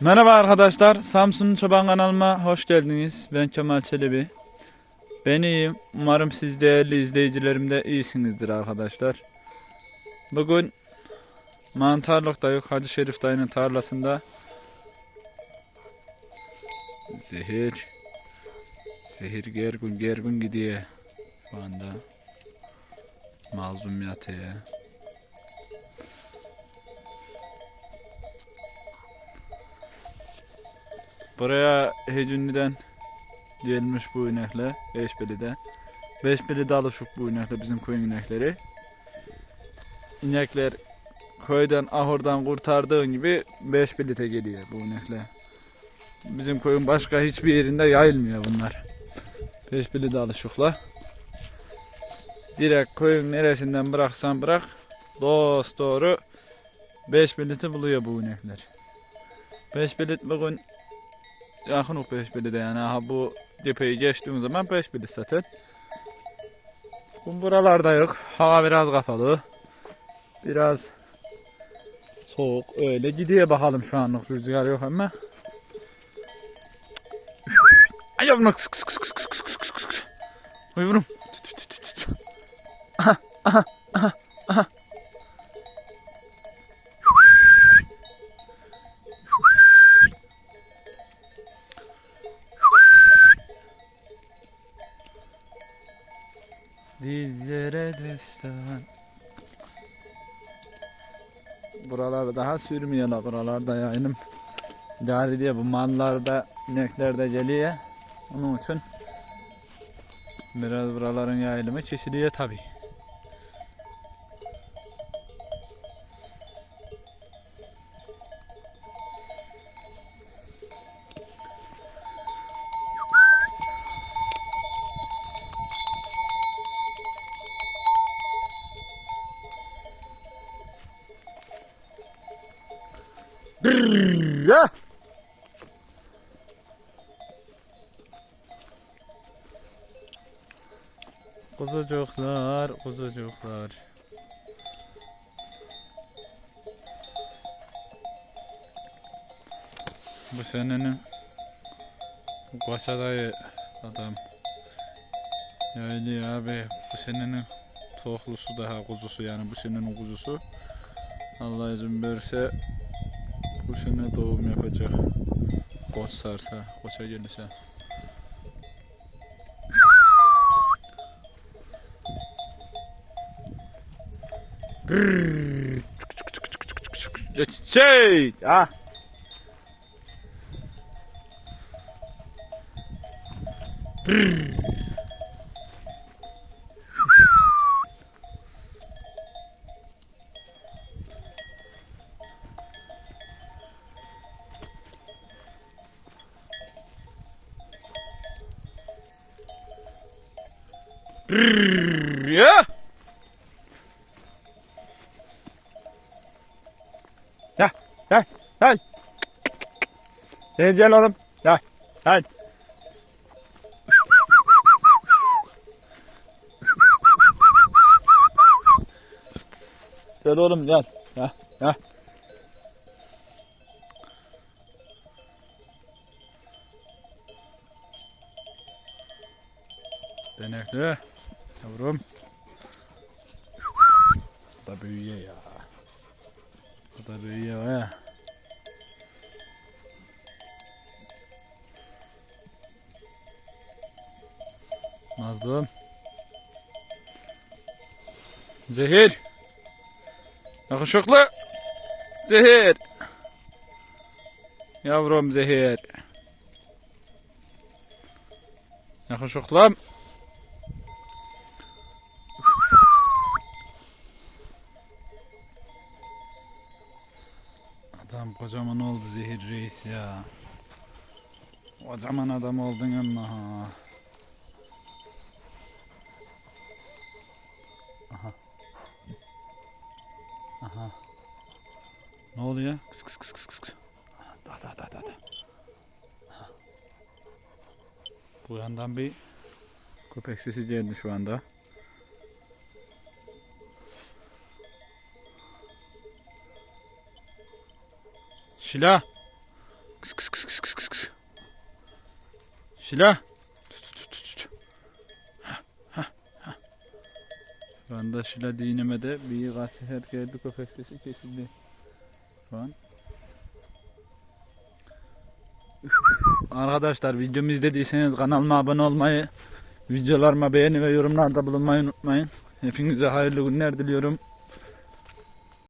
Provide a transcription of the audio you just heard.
Merhaba arkadaşlar, Samsun Çoban kanalıma hoş geldiniz. Ben Kemal Çelebi. Ben iyiyim. Umarım siz değerli izleyicilerim de iyisinizdir arkadaşlar. Bugün mantarlıkta yok Hacı Şerif dayının tarlasında. Zehir. Zehir gergün gergün gidiyor şu anda. Mazlum yatıyor. Buraya Hecünlü'den gelmiş bu inekler. Beşbeli'den. Beşbeli'de alışık bu inekler bizim koyun inekleri. İnekler köyden ahırdan kurtardığın gibi Beşbeli'de geliyor bu inekler. Bizim koyun başka hiçbir yerinde yayılmıyor bunlar. Beşbeli'de alışıklar. Direkt koyun neresinden bıraksan bırak dost doğru 5 biliti buluyor bu inekler. 5 bilit bugün yakın o 5 bili. Aha bu cepheyi geçtiğim zaman 5 bili zaten. Bu buralarda yok. Hava biraz kapalı. Biraz soğuk öyle gidiyor bakalım şu anlık rüzgar yok ama. Ay yavrum. Uyurum. Aha aha aha aha. Dillere destan. Buralar daha sürmüyorlar buralarda yayınım. Cari diye bu mallarda inekler de geliyor. Onun için biraz buraların yayılımı kesiliyor tabi. Kuzucuklar, kuzucuklar. Bu senenin Koçadayı adam Öyle abi. Bu senenin tohlusu daha kuzusu yani bu senenin kuzusu. Allah izin verirse bu sene doğum yapacak. Koç sarsa koça gelirse Şey, ah. Ya. Gel, gel, gel. Sen gel oğlum. Gel, gel. Gel oğlum gel. Gel, gel. Denekli. Yavrum. Bu da büyüyor ya. Bu da büyüyor ya. Mazlum. Zehir. Yakışıklı. Zehir. Yavrum zehir. Yakışıklım. Adam kocaman oldu Zehir Reis ya. Kocaman adam oldun ama ha. Aha. Aha. Ne oluyor? Kıs kıs kıs kıs kıs. Da da da da da. Bu yandan bir köpek sesi geldi şu anda. Şila. Kıs kıs kıs kıs kıs kıs. Şila. Tut, tut, tut, tut. Şu anda Şila dinlemede bir gasiher geldi köpek sesi kesildi. Şu an. Arkadaşlar videomu izlediyseniz kanalıma abone olmayı, videolarıma beğeni ve yorumlarda bulunmayı unutmayın. Hepinize hayırlı günler diliyorum.